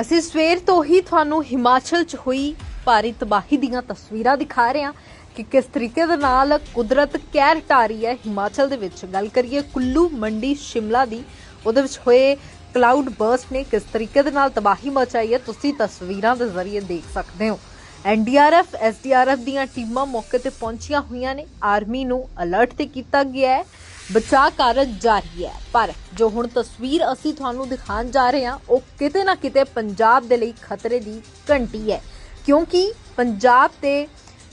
ਅਸੀਂ ਸਵੇਰ ਤੋਂ ਹੀ ਤੁਹਾਨੂੰ ਹਿਮਾਚਲ 'ਚ ਹੋਈ ਭਾਰੀ ਤਬਾਹੀ ਦੀਆਂ ਤਸਵੀਰਾਂ ਦਿਖਾ ਰਹੇ ਹਾਂ ਕਿ ਕਿਸ ਤਰੀਕੇ ਦੇ ਨਾਲ ਕੁਦਰਤ ਕਹਿਰ ਢਾ ਹੈ ਹਿਮਾਚਲ ਦੇ ਵਿੱਚ। ਗੱਲ ਕਰੀਏ ਕੁੱਲੂ ਮੰਡੀ ਸ਼ਿਮਲਾ ਦੀ, ਉਹਦੇ ਵਿੱਚ ਹੋਏ ਕਲਾਊਡ ਬਰਸਟ ਨੇ ਕਿਸ ਤਰੀਕੇ ਦੇ ਨਾਲ ਤਬਾਹੀ ਮਚਾਈ ਹੈ, ਤੁਸੀਂ ਤਸਵੀਰਾਂ ਦੇ ਜ਼ਰੀਏ ਦੇਖ ਸਕਦੇ ਹੋ। ਐਨਡੀਆਰਐਫ ਐਸਡੀਆਰਐਫ ਦੀਆਂ ਟੀਮਾਂ ਮੌਕੇ ਤੇ ਪਹੁੰਚੀਆਂ ਹੋਈਆਂ ਨੇ। ਆਰਮੀ ਨੂੰ ਅਲਰਟ ਤੇ ਕੀਤਾ ਗਿਆ ਹੈ। ਬਚਾਅ ਕਾਰਜ ਜਾਰੀ ਹੈ। ਪਰ ਜੋ ਹੁਣ ਤਸਵੀਰ ਅਸੀਂ ਤੁਹਾਨੂੰ ਦਿਖਾਉਣ ਜਾ ਰਹੇ ਹਾਂ, ਉਹ ਕਿਤੇ ਨਾ ਕਿਤੇ ਪੰਜਾਬ ਦੇ ਲਈ ਖਤਰੇ ਦੀ ਘੰਟੀ ਹੈ। ਕਿਉਂਕਿ ਪੰਜਾਬ ਤੇ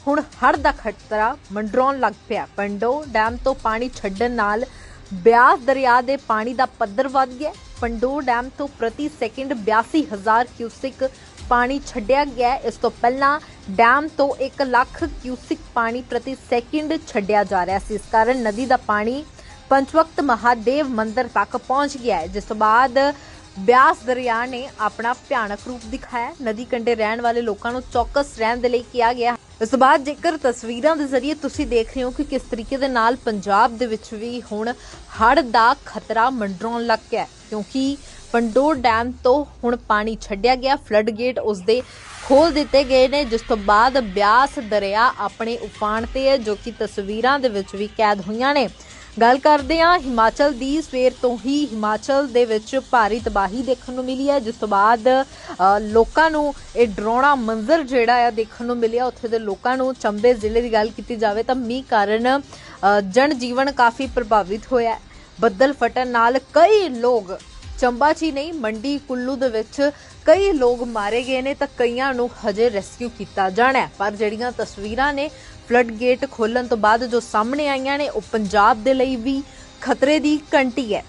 ਹੁਣ ਹੜ੍ਹ ਦਾ ਖਤਰਾ ਮੰਡਰਾਉਣ ਲੱਗ ਪਿਆ। ਪੰਡੋ ਡੈਮ ਤੋਂ ਪਾਣੀ ਛੱਡਣ ਨਾਲ ਬਿਆਸ ਦਰਿਆ ਦੇ ਪਾਣੀ ਦਾ ਪੱਧਰ ਵੱਧ ਗਿਆ ਪੰਡੋ ਡੈਮ ਤੋਂ ਪ੍ਰਤੀ ਸੈਕਿੰਡ 82000 ਕਿਊਸਿਕ ਪਾਣੀ ਛੱਡਿਆ ਗਿਆ ਇਸ ਤੋਂ ਪਹਿਲਾਂ ਡੈਮ ਤੋਂ 1 ਲੱਖ ਕਿਊਸਿਕ ਪਾਣੀ ਪ੍ਰਤੀ ਸੈਕਿੰਡ ਛੱਡਿਆ ਜਾ ਰਿਹਾ ਸੀ। ਇਸ ਕਾਰਨ ਨਦੀ ਦਾ ਪਾਣੀ ਪੰਚਵਕਤ ਮਹਾਦੇਵ ਮੰਦਿਰ ਤੱਕ ਪਹੁੰਚ ਗਿਆ ਹੈ, ਜਿਸ ਤੋਂ ਬਾਅਦ ਬਿਆਸ ਦਰਿਆ ਨੇ ਆਪਣਾ ਭਿਆਨਕ ਰੂਪ ਦਿਖਾਇਆ ਨਦੀ ਕੰਢੇ ਰਹਿਣ ਵਾਲੇ ਲੋਕਾਂ ਨੂੰ ਚੌਕਸ ਰਹਿਣ ਦੇ ਲਈ ਕਿਹਾ ਗਿਆ ਇਸ ਤੋਂ ਬਾਅਦ ਜੇਕਰ ਤਸਵੀਰਾਂ ਦੇ ਜ਼ਰੀਏ ਤੁਸੀਂ ਦੇਖ ਰਹੇ ਹੋ ਕਿ ਕਿਸ ਤਰੀਕੇ ਦੇ ਨਾਲ ਪੰਜਾਬ ਦੇ ਵਿੱਚ ਵੀ ਹੁਣ ਹੜ੍ਹ ਦਾ ਖਤਰਾ ਮੰਡਰਾਉਣ ਲੱਗ ਗਿਆ ਹੈ, ਕਿਉਂਕਿ ਪੰਡੋਰ ਡੈਮ ਤੋਂ ਹੁਣ ਪਾਣੀ ਛੱਡਿਆ ਗਿਆ, ਫਲੱਡ ਗੇਟ ਉਸ ਦੇ ਖੋਲ ਦਿੱਤੇ ਗਏ ਨੇ, ਜਿਸ ਤੋਂ ਬਾਅਦ ਬਿਆਸ ਦਰਿਆ ਆਪਣੇ ਉਫਾਨ ਤੇ ਹੈ, ਜੋ ਕਿ ਤਸਵੀਰਾਂ ਦੇ ਵਿੱਚ ਵੀ ਕੈਦ ਹੋਈਆਂ ਨੇ। ਗੱਲ ਕਰਦੇ ਹਾਂ, ਹਿਮਾਚਲ ਦੀ ਸਵੇਰ ਤੋਂ ਹੀ ਹਿਮਾਚਲ ਦੇ ਵਿੱਚ ਭਾਰੀ ਤਬਾਹੀ ਦੇਖਣ ਨੂੰ ਮਿਲੀ ਹੈ। ਜਿਸ ਤੋਂ ਬਾਅਦ ਲੋਕਾਂ ਨੂੰ ਇਹ ਡਰਾਉਣਾ ਮੰਜ਼ਰ ਜਿਹੜਾ ਆ ਦੇਖਣ ਨੂੰ ਮਿਲਿਆ। ਉੱਥੇ ਦੇ ਲੋਕਾਂ ਨੂੰ ਚੰਬੇ ਜ਼ਿਲ੍ਹੇ ਦੀ ਗੱਲ ਕੀਤੀ ਜਾਵੇ ਤਾਂ ਮੀਂਹ ਕਾਰਨ ਜਨ ਜੀਵਨ ਕਾਫੀ ਪ੍ਰਭਾਵਿਤ ਹੋਇਆ ਬੱਦਲ ਫਟਣ ਨਾਲ ਕਈ ਲੋਕ ਚੰਬਾ 'ਚ ਹੀ ਨਹੀਂ, ਮੰਡੀ ਕੁੱਲੂ ਦੇ ਵਿੱਚ ਕਈ ਲੋਕ ਮਾਰੇ ਗਏ ਨੇ ਤਾਂ ਕਈਆਂ ਨੂੰ ਹਜੇ ਰੈਸਕਿਊ ਕੀਤਾ ਜਾਣਾ ਹੈ। ਪਰ ਜਿਹੜੀਆਂ ਤਸਵੀਰਾਂ ਨੇ ਫਲੱਡ ਗੇਟ ਖੋਲਣ ਤੋਂ ਬਾਅਦ ਜੋ ਸਾਹਮਣੇ ਆਈਆਂ ਨੇ, ਉਹ ਪੰਜਾਬ ਦੇ ਲਈ ਵੀ ਖਤਰੇ ਦੀ ਘੰਟੀ ਹੈ।